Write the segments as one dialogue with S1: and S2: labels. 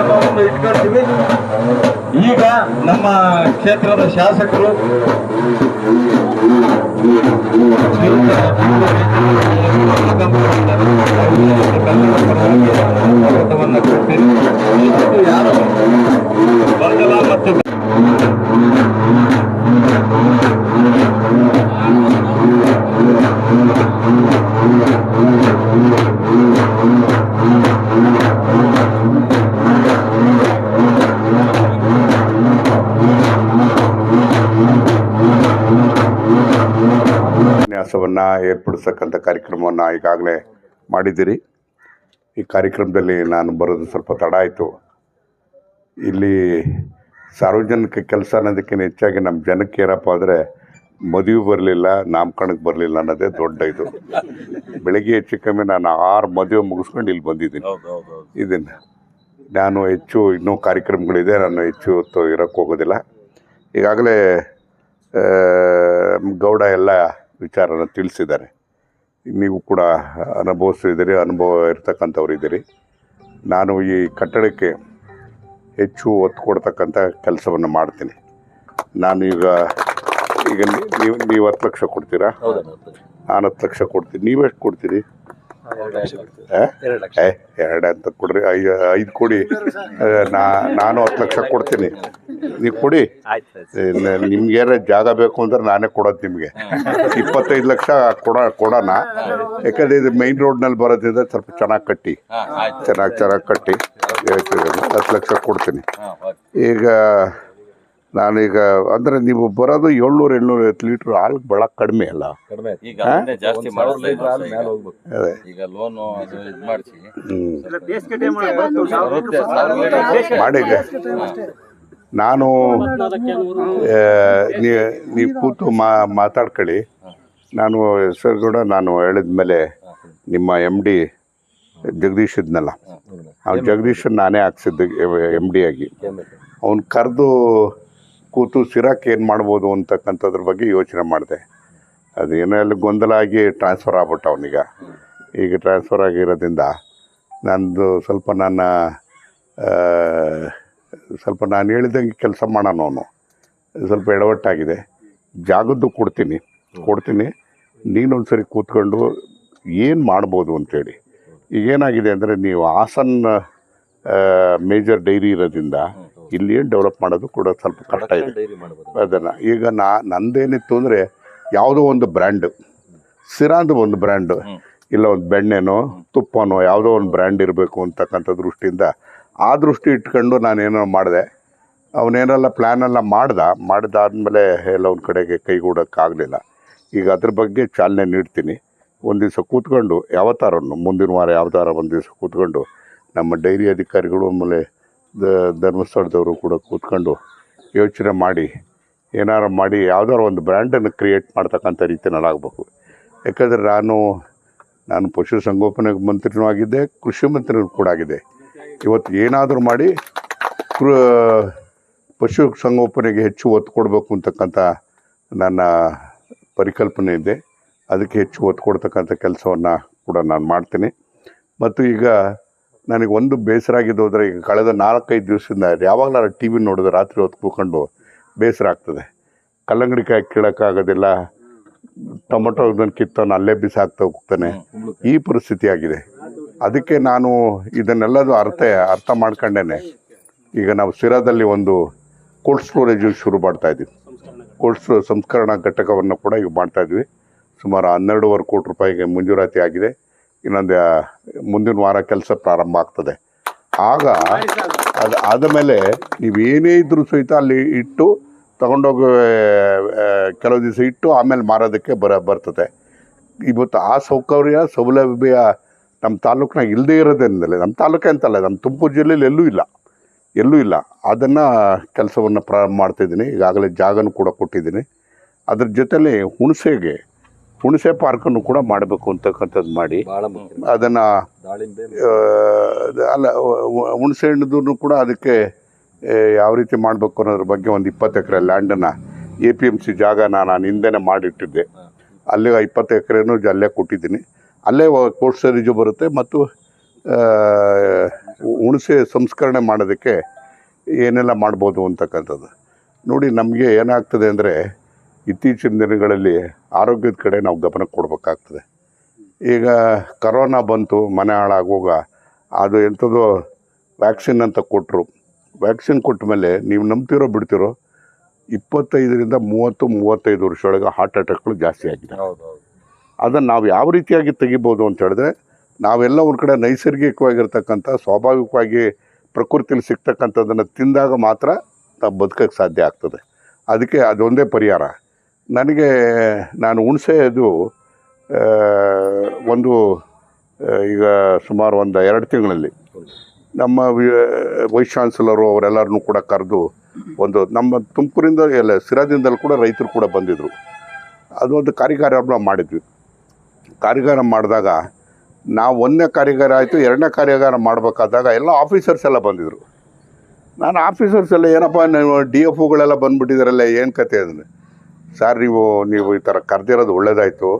S1: ಕಾರ್ಯಕ್ರಮವನ್ನು ಇಟ್ಕೊಳ್ತೀವಿ ಈಗ ನಮ್ಮ ಕ್ಷೇತ್ರದ ಶಾಸಕರು ಯಾರು ಮತ್ತು ಮತ್ತು
S2: ಉಪನ್ಯಾಸವನ್ನು ಏರ್ಪಡಿಸ್ತಕ್ಕಂಥ ಕಾರ್ಯಕ್ರಮವನ್ನು ಈಗಾಗಲೇ ಮಾಡಿದ್ದೀರಿ. ಈ ಕಾರ್ಯಕ್ರಮದಲ್ಲಿ ನಾನು ಬರೋದು ಸ್ವಲ್ಪ ತಡ ಆಯಿತು. ಇಲ್ಲಿ ಸಾರ್ವಜನಿಕ ಕೆಲಸ ಅನ್ನೋದಕ್ಕಿಂತ ಹೆಚ್ಚಾಗಿ ನಮ್ಮ ಜನಕ್ಕೆ ಏನಪ್ಪ ಅಂದರೆ ಮದುವೆ ಬರಲಿಲ್ಲ, ನಾಮಕರಣಕ್ಕೆ ಬರಲಿಲ್ಲ ಅನ್ನೋದೇ ದೊಡ್ಡ ಇದು. ಬೆಳಗ್ಗೆ ಹೆಚ್ಚು ಕಮ್ಮಿ ನಾನು ಆರು ಮದುವೆ ಮುಗಿಸ್ಕೊಂಡು ಇಲ್ಲಿ ಬಂದಿದ್ದೀನಿ. ಇದನ್ನು ನಾನು ಹೆಚ್ಚು ಇನ್ನೂ ಕಾರ್ಯಕ್ರಮಗಳಿದೆ, ನಾನು ಹೆಚ್ಚು ಹೊತ್ತು ಇರೋಕ್ಕೆ ಹೋಗೋದಿಲ್ಲ. ಈಗಾಗಲೇ ಗೌಡ ಎಲ್ಲ ವಿಚಾರನ ತಿಳಿಸಿದ್ದಾರೆ. ನೀವು ಕೂಡ ಅನುಭವಿಸಿದ್ದೀರಿ ಅನುಭವ ಇರ್ತಕ್ಕಂಥವ್ರು ಇದ್ದೀರಿ. ನಾನು ಈ ಕಟ್ಟಡಕ್ಕೆ ಹೆಚ್ಚು ಒತ್ತು ಕೊಡ್ತಕ್ಕಂಥ ಕೆಲಸವನ್ನು ಮಾಡ್ತೀನಿ. ನಾನು ಈಗ ಈಗ ನೀವು ನೀವು ಹತ್ತು ಲಕ್ಷ ಕೊಡ್ತೀರಾ? ನಾನು ಹತ್ತು ಲಕ್ಷ ಕೊಡ್ತೀನಿ. ನೀವೆಷ್ಟು ಕೊಡ್ತೀರಿ? ಎರಡು ಅಂತ ಕೊಡ್ರಿ. ಐದು ಐದು ಕೊಡಿ. ನಾ ನಾನು ಹತ್ತು ಲಕ್ಷ ಕೊಡ್ತೀನಿ. ನೀವು ಕೊಡಿ. ನಿಮ್ಗೆ ಏನಾರ ಜಾಗ ಬೇಕು ಅಂದ್ರೆ ನಾನೇ ಕೊಡೋದು ನಿಮಗೆ. ಇಪ್ಪತ್ತೈದು ಲಕ್ಷ ಕೊಡ ಕೊಡೋಣ. ಯಾಕಂದ್ರೆ ಇದು ಮೈನ್ ರೋಡ್ನಲ್ಲಿ ಬರೋದ್ರಿಂದ ಸ್ವಲ್ಪ ಚೆನ್ನಾಗಿ ಕಟ್ಟಿ. ಚೆನ್ನಾಗಿ ಚೆನ್ನಾಗಿ ಕಟ್ಟಿ. ಹತ್ತು ಲಕ್ಷ ಕೊಡ್ತೀನಿ. ಈಗ ನಾನೀಗ ಅಂದರೆ ನೀವು ಬರೋದು ಏಳ್ನೂರು ಏಳ್ನೂರು ಐವತ್ತು ಲೀಟ್ರ್ ಹಾಲು ಭಾಳ ಕಡಿಮೆ ಅಲ್ಲ.
S3: ಈಗ ಅದನ್ನೇ ಜಾಸ್ತಿ ಮಾಡಿಸ್ತಾ ಇದ್ದಾರೆ ಈಗ.
S2: ಅದೇ.
S3: ಈಗ ಲೋನು ಅದು ಇದು ಮಾಡಿಸಿ.
S2: ಹ್ಞೂ ಮಾಡಿ ನಾನು ಆ, ನೀ- ನೀವು ಕೂತು ಮಾ ಮಾತಾಡ್ಕೊಳ್ಳಿ. ನಾನು ಸರ್ ಕೂಡ ನಾನು ಹೇಳಿದ ಮೇಲೆ ನಿಮ್ಮ ಎಂ ಡಿ ಜಗದೀಶ್ ಇದ್ನಲ್ಲ. ಅವ್ನು ಜಗದೀಶನ್ ನಾನೇ ಹಾಕ್ಸಿದ್ದು ಎಂ ಡಿ ಆಗಿ. ಅವ್ನು ಕರೆದು ಕೂತು ಸಿರಾಕ್ ಏನು ಮಾಡ್ಬೋದು ಅಂತಕ್ಕಂಥದ್ರ ಬಗ್ಗೆ ಯೋಚನೆ ಮಾಡಿದೆ. ಅದು ಏನೋ ಎಲ್ಲ ಗೊಂದಲ ಆಗಿ ಟ್ರಾನ್ಸ್ಫರ್ ಆಗ್ಬಿಟ್ಟ ಅವನೀಗ. ಈಗ ಟ್ರಾನ್ಸ್ಫರ್ ಆಗಿರೋದ್ರಿಂದ ನಂದು ಸ್ವಲ್ಪ ನನ್ನ ಸ್ವಲ್ಪ ನಾನು ಹೇಳಿದಂಗೆ ಕೆಲಸ ಮಾಡೋಣ ಅವನು. ಸ್ವಲ್ಪ ಎಡವಟ್ಟಾಗಿದೆ. ಜಾಗದ್ದು ಕೊಡ್ತೀನಿ. ಕೊಡ್ತೀನಿ. ನೀನೊಂದು ಸರಿ ಕೂತ್ಕೊಂಡು ಏನು ಮಾಡ್ಬೋದು ಅಂಥೇಳಿ ಈಗೇನಾಗಿದೆ ಅಂದರೆ ನೀವು ಹಾಸನ್ ಮೇಜರ್ ಡೈರಿ ಇರೋದ್ರಿಂದ ಇಲ್ಲಿ ಏನು ಡೆವಲಪ್ ಮಾಡೋದು ಕೂಡ ಸ್ವಲ್ಪ ಕಷ್ಟ ಇದೆ. ಅದನ್ನು ಈಗ ನಾ ನಂದೇನಿತ್ತು ಅಂದರೆ ಯಾವುದೋ ಒಂದು ಬ್ರ್ಯಾಂಡು ಸಿರಾಂದು ಒಂದು ಬ್ರ್ಯಾಂಡು ಇಲ್ಲ ಒಂದು ಬೆಣ್ಣೆನೋ ತುಪ್ಪನೋ ಯಾವುದೋ ಒಂದು ಬ್ರ್ಯಾಂಡ್ ಇರಬೇಕು ಅಂತಕ್ಕಂಥ ದೃಷ್ಟಿಯಿಂದ ಆ ದೃಷ್ಟಿ ಇಟ್ಕೊಂಡು ನಾನೇನೋ ಮಾಡಿದೆ. ಅವನೇನೆಲ್ಲ ಪ್ಲ್ಯಾನೆಲ್ಲ ಮಾಡ್ದ. ಮಾಡಿದಾದ್ಮೇಲೆ ಎಲ್ಲ ಒಂದು ಕಡೆಗೆ ಕೈಗೂಡೋಕ್ಕಾಗಲಿಲ್ಲ. ಈಗ ಅದ್ರ ಬಗ್ಗೆ ಚಾಲನೆ ನೀಡ್ತೀನಿ. ಒಂದು ದಿವಸ ಕೂತ್ಕೊಂಡು ಯಾವತ್ತಾರನ್ನು ಮುಂದಿನ ವಾರ ಯಾವ್ದಾರ ಒಂದು ದಿವಸ ಕೂತ್ಕೊಂಡು ನಮ್ಮ ಡೈರಿ ಅಧಿಕಾರಿಗಳು ಆಮೇಲೆ ಧರ್ಮಸ್ಥಳದವರು ಕೂಡ ಕೂತ್ಕೊಂಡು ಯೋಚನೆ ಮಾಡಿ, ಏನಾರು ಮಾಡಿ, ಯಾವ್ದಾರು ಒಂದು ಬ್ರ್ಯಾಂಡನ್ನು ಕ್ರಿಯೇಟ್ ಮಾಡ್ತಕ್ಕಂಥ ರೀತಿಯಲ್ಲಿ ಆಗಬೇಕು ಯಾಕಂದರೆ ನಾನು ನಾನು ಪಶುಸಂಗೋಪನೆ ಮಂತ್ರಿನೂ ಆಗಿದ್ದೆ, ಕೃಷಿ ಮಂತ್ರಿನೂ ಕೂಡ ಆಗಿದೆ ಇವತ್ತು ಏನಾದರೂ ಮಾಡಿ, ಕೃ, ಪಶು ಸಂಗೋಪನೆಗೆ ಹೆಚ್ಚು ಒತ್ತು ಕೊಡಬೇಕು ಅಂತಕ್ಕಂಥ ನನ್ನ ಪರಿಕಲ್ಪನೆ ಇದೆ. ಅದಕ್ಕೆ ಹೆಚ್ಚು ಒತ್ತು ಕೊಡ್ತಕ್ಕಂಥ ಕೆಲಸವನ್ನು ಕೂಡ ನಾನು ಮಾಡ್ತೀನಿ. ಮತ್ತು ಈಗ ನನಗೆ ಒಂದು ಬೇಸರ ಆಗಿದ್ದು ಹೋದರೆ ಈಗ ಕಳೆದ ನಾಲ್ಕೈದು ದಿವಸದಿಂದ ಯಾವಾಗಲಾರ ಟಿ ವಿ ನೋಡಿದ್ರೆ ರಾತ್ರಿ ಹೊತ್ತು ಕೂಕೊಂಡು ಬೇಸರ ಆಗ್ತದೆ. ಕಲ್ಲಂಗಡಿ ಕಾಯಿ ಕೀಳೋಕ್ಕಾಗೋದಿಲ್ಲ ಟೊಮೊಟೊ ಇದನ್ನು ಕಿತ್ತವನು ಅಲ್ಲೇ ಬಿಸಾಕ್ತಾ ಹೋಗ್ತಾನೆ. ಈ ಪರಿಸ್ಥಿತಿ ಆಗಿದೆ. ಅದಕ್ಕೆ ನಾನು ಇದನ್ನೆಲ್ಲದು ಅರ್ಥ ಅರ್ಥ ಮಾಡ್ಕೊಂಡೇನೆ. ಈಗ ನಾವು ಸಿರಾದಲ್ಲಿ ಒಂದು ಕೋಲ್ಡ್ ಸ್ಟೋರೇಜು ಶುರು ಮಾಡ್ತಾ ಇದ್ದೀವಿ. ಕೋಲ್ಡ್ ಸ್ಟೋ, ಸಂಸ್ಕರಣಾ ಘಟಕವನ್ನು ಕೂಡ ಈಗ ಮಾಡ್ತಾ ಇದ್ವಿ ಸುಮಾರು ಹನ್ನೆರಡೂವರೆ ಕೋಟಿ ರೂಪಾಯಿಗೆ ಮಂಜೂರಾತಿ ಆಗಿದೆ. ಇನ್ನೊಂದು ಮುಂದಿನ ವಾರ ಕೆಲಸ ಪ್ರಾರಂಭ ಆಗ್ತದೆ. ಆಗ ಅದು, ಆದ ಮೇಲೆ ನೀವೇನೇ ಇದ್ರೂ ಸಹಿತ ಅಲ್ಲಿ ಇಟ್ಟು ತಗೊಂಡೋಗಿ ಕೆಲವು ದಿವಸ ಇಟ್ಟು ಆಮೇಲೆ ಮಾರೋದಕ್ಕೆ ಬರ, ಬರ್ತದೆ. ಇವತ್ತು ಆ ಸೌಕರ್ಯ, ಸೌಲಭ್ಯ ನಮ್ಮ ತಾಲೂಕಿನಾಗ ಇಲ್ಲದೇ ಇರೋದ್ರಿಂದಲೇ ನಮ್ಮ ತಾಲೂಕೇ ಅಂತಲ್ಲ ನಮ್ಮ ತುಮಕೂರು ಜಿಲ್ಲೆಯಲ್ಲಿ ಎಲ್ಲೂ ಇಲ್ಲ. ಎಲ್ಲೂ ಇಲ್ಲ. ಅದನ್ನು ಕೆಲಸವನ್ನು ಪ್ರಾರಂಭ ಮಾಡ್ತಿದ್ದೀನಿ. ಈಗಾಗಲೇ ಜಾಗನೂ ಕೂಡ ಕೊಟ್ಟಿದ್ದೀನಿ. ಅದ್ರ ಜೊತೇಲಿ ಹುಣಸೆಗೆ ಹುಣಸೆ ಪಾರ್ಕನ್ನು ಕೂಡ ಮಾಡಬೇಕು ಅಂತಕ್ಕಂಥದ್ದು ಮಾಡಿ. ಅದನ್ನು ಅಲ್ಲ ಹುಣಸೆ ಹಣ್ಣುದೂ ಕೂಡ ಅದಕ್ಕೆ ಯಾವ ರೀತಿ ಮಾಡಬೇಕು ಅನ್ನೋದ್ರ ಬಗ್ಗೆ ಒಂದು ಇಪ್ಪತ್ತು ಎಕರೆ ಲ್ಯಾಂಡನ್ನು ಎ ಪಿ ಎಂ ಸಿ ಜಾಗ ನಾನು ಹಿಂದೆನೇ ಮಾಡಿಟ್ಟಿದ್ದೆ. ಅಲ್ಲೇ ಇಪ್ಪತ್ತು ಎಕರೆನೂ ಅಲ್ಲೇ ಕೊಟ್ಟಿದ್ದೀನಿ. ಅಲ್ಲೇ ಕೋರ್ಟ್ ಸರೀಜು ಬರುತ್ತೆ ಮತ್ತು ಹುಣಸೆ ಸಂಸ್ಕರಣೆ ಮಾಡೋದಕ್ಕೆ ಏನೆಲ್ಲ ಮಾಡ್ಬೋದು ಅಂತಕ್ಕಂಥದ್ದು. ನೋಡಿ ನಮಗೆ ಏನಾಗ್ತದೆ ಅಂದರೆ ಇತ್ತೀಚಿನ ದಿನಗಳಲ್ಲಿ ಆರೋಗ್ಯದ ಕಡೆ ನಾವು ಗಮನ ಕೊಡಬೇಕಾಗ್ತದೆ. ಈಗ ಕರೋನಾ ಬಂತು ಮನೆ ಹಾಳಾಗುವಾಗ ಅದು ಎಂಥದ್ದು ವ್ಯಾಕ್ಸಿನ್ ಅಂತ ಕೊಟ್ಟರು ವ್ಯಾಕ್ಸಿನ್ ಕೊಟ್ಟ ಮೇಲೆ ನೀವು ನಂಬ್ತಿರೋ ಬಿಡ್ತಿರೋ ಇಪ್ಪತ್ತೈದರಿಂದ ಮೂವತ್ತು ಮೂವತ್ತೈದು ವರ್ಷ ಒಳಗೆ ಹಾರ್ಟ್ ಅಟ್ಯಾಕ್ಗಳು ಜಾಸ್ತಿ ಆಗಿದೆ. ಅದನ್ನು ನಾವು ಯಾವ ರೀತಿಯಾಗಿ ತೆಗಿಬೋದು ಅಂತ ಹೇಳಿದ್ರೆ ನಾವೆಲ್ಲ ಒಂದು ಕಡೆ ನೈಸರ್ಗಿಕವಾಗಿರ್ತಕ್ಕಂಥ ಸ್ವಾಭಾವಿಕವಾಗಿ ಪ್ರಕೃತಿಯಲ್ಲಿ ಸಿಗ್ತಕ್ಕಂಥದ್ದನ್ನು ತಿಂದಾಗ ಮಾತ್ರ ನಾವು ಬದುಕೋಕ್ಕೆ ಸಾಧ್ಯ ಆಗ್ತದೆ. ಅದಕ್ಕೆ ಅದೊಂದೇ ಪರಿಹಾರ. ನನಗೆ ನಾನು ಹುಣಸೆದು ಒಂದು ಈಗ ಸುಮಾರು ಒಂದು ಎರಡು ತಿಂಗಳಲ್ಲಿ. ನಮ್ಮ ವೈಸ್ ಚಾನ್ಸಲರು ಅವರೆಲ್ಲರನ್ನೂ ಕೂಡ ಕರೆದು ಒಂದು ನಮ್ಮ ತುಮಕೂರಿಂದ, ಎಲ್ಲ ಸಿರಾದಿಂದಲೂ ಕೂಡ ರೈತರು ಕೂಡ ಬಂದಿದ್ದರು ಅದು ಒಂದು ಕಾರ್ಯಗಾರ ಮಾಡಿದ್ವಿ. ಕಾರ್ಯಾಗಾರ ಮಾಡಿದಾಗ ನಾವು ಒಂದನೇ ಕಾರ್ಯಾಗಾರ ಆಯಿತು, ಎರಡನೇ ಕಾರ್ಯಾಗಾರ ಮಾಡಬೇಕಾದಾಗ ಎಲ್ಲ ಆಫೀಸರ್ಸ್ ಎಲ್ಲ ಬಂದಿದ್ದರು ನಾನು ಆಫೀಸರ್ಸ್ ಎಲ್ಲ ಏನಪ್ಪ, ನೀವು ಡಿ ಎಫ್ ಓಗಳೆಲ್ಲ ಬಂದುಬಿಟ್ಟಿದ್ದಾರಲ್ಲ ಏನು ಕತೆ ಅಂದರೆ ಸರ್ ನೀವು ನೀವು ಈ ಥರ ಕರೆದಿರೋದು ಒಳ್ಳೇದಾಯಿತು.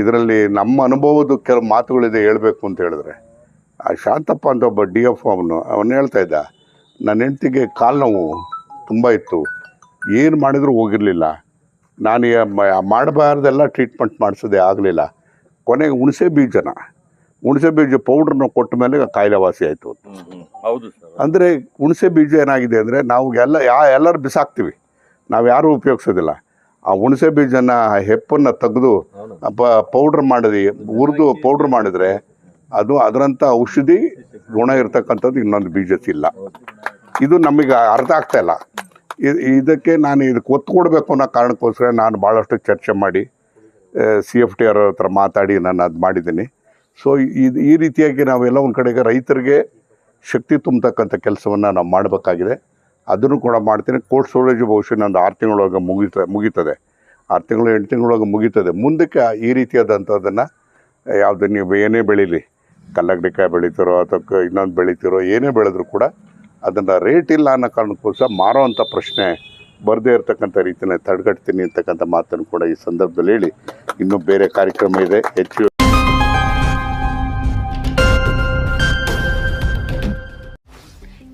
S2: ಇದರಲ್ಲಿ ನಮ್ಮ ಅನುಭವದ ಕೆಲವು ಮಾತುಗಳಿದೆ ಹೇಳಬೇಕು ಅಂತ ಹೇಳಿದ್ರೆ. ಆ ಶಾಂತಪ್ಪ ಅಂತ ಒಬ್ಬ ಡಿ ಎಫ್ ಅವನು ಅವನು ಹೇಳ್ತಾ ಇದ್ದ ನನ್ನ ಹೆಂಡ್ತಿಗೆ ಕಾಲು ನೋವು ತುಂಬ ಇತ್ತು. ಏನು ಮಾಡಿದರೂ ಹೋಗಿರಲಿಲ್ಲ. ನಾನು ಮಾಡಬಾರ್ದೆಲ್ಲ ಟ್ರೀಟ್ಮೆಂಟ್ ಮಾಡಿಸೋದೇ ಆಗಲಿಲ್ಲ. ಕೊನೆಗೆ ಹುಣಸೆ ಬೀಜನ ಹುಣಸೆ ಬೀಜ ಪೌಡ್ರನ್ನ ಕೊಟ್ಟ ಮೇಲೆ ಕಾಯಿಲೆ ವಾಸಿ ಆಯಿತು
S3: ಹೌದು
S2: ಅಂದರೆ ಹುಣಸೆ ಬೀಜ ಏನಾಗಿದೆ ಅಂದರೆ ನಾವು ಎಲ್ಲ ಯಾ ಎಲ್ಲರೂ ಬಿಸಾಕ್ತೀವಿ. ನಾವು ಯಾರೂ ಉಪಯೋಗಿಸೋದಿಲ್ಲ. ಆ ಹುಣಸೆ ಬೀಜನ ಆ ಹೆಪ್ಪನ್ನು ತೆಗೆದು ಪೌಡ್ರ್ ಮಾಡಿದ್ವಿ ಹುರಿದು ಪೌಡ್ರ್ ಮಾಡಿದರೆ ಅದು ಅದರಂಥ ಔಷಧಿ ಗುಣ ಇರ್ತಕ್ಕಂಥದ್ದು ಇನ್ನೊಂದು ಬೀಜಕ್ಕಿಲ್ಲ ಇದು ನಮಗೆ ಅರ್ಥ ಆಗ್ತಾ ಇಲ್ಲ. ಇದಕ್ಕೆ ನಾನು ಇದಕ್ಕೆ ಒತ್ತು ಕೊಡಬೇಕು ಅನ್ನೋ ಕಾರಣಕ್ಕೋಸ್ಕರ ನಾನು ಭಾಳಷ್ಟು ಚರ್ಚೆ ಮಾಡಿ ಸಿ ಎಫ್ ಟಿ ಅವ್ರ ಹತ್ರ ಮಾತಾಡಿ ನಾನು ಅದು ಮಾಡಿದ್ದೀನಿ. ಸೊ ಇದು ಈ ರೀತಿಯಾಗಿ ನಾವೆಲ್ಲ ಒಂದು ಕಡೆಗೆ ರೈತರಿಗೆ ಶಕ್ತಿ ತುಂಬತಕ್ಕಂಥ ಕೆಲಸವನ್ನು ನಾವು ಮಾಡಬೇಕಾಗಿದೆ. ಅದನ್ನು ಕೂಡ ಮಾಡ್ತೀನಿ. ಕೋಲ್ಡ್ ಸ್ಟೋರೇಜ್ ಬಹುಶಃ ನಂದು ಆರು ತಿಂಗಳೊಳಗೆ ಮುಗಿತ, ಮುಗೀತದೆ. ಆರು ತಿಂಗಳು, ಎಂಟು ತಿಂಗಳೊಳಗೆ ಮುಗೀತದೆ. ಮುಂದಕ್ಕೆ ಈ ರೀತಿಯಾದಂಥದ್ದನ್ನು ಯಾವುದು ನೀವು ಏನೇ ಬೆಳೀಲಿ, ಕಲ್ಲಗಡಿಕಾಯಿ ಬೆಳೀತಿರೋ ಅಥವಾ ಇನ್ನೊಂದು ಬೆಳೀತಿರೋ, ಏನೇ ಬೆಳೆದ್ರೂ ಕೂಡ ಅದನ್ನು ರೇಟ್ ಇಲ್ಲ ಅನ್ನೋ ಕಾರಣಕ್ಕೋಸ್ಕರ ಮಾರೋ ಅಂಥ ಪ್ರಶ್ನೆ ಬರದೇ ಇರತಕ್ಕಂಥ ರೀತಿಯೇ ತಡೆಗಟ್ತೀನಿ ಅಂತಕ್ಕಂಥ ಮಾತನ್ನು ಕೂಡ ಈ ಸಂದರ್ಭದಲ್ಲಿ ಹೇಳಿ. ಇನ್ನೂ ಬೇರೆ ಕಾರ್ಯಕ್ರಮ ಇದೆ. ಹೆಚ್ಚು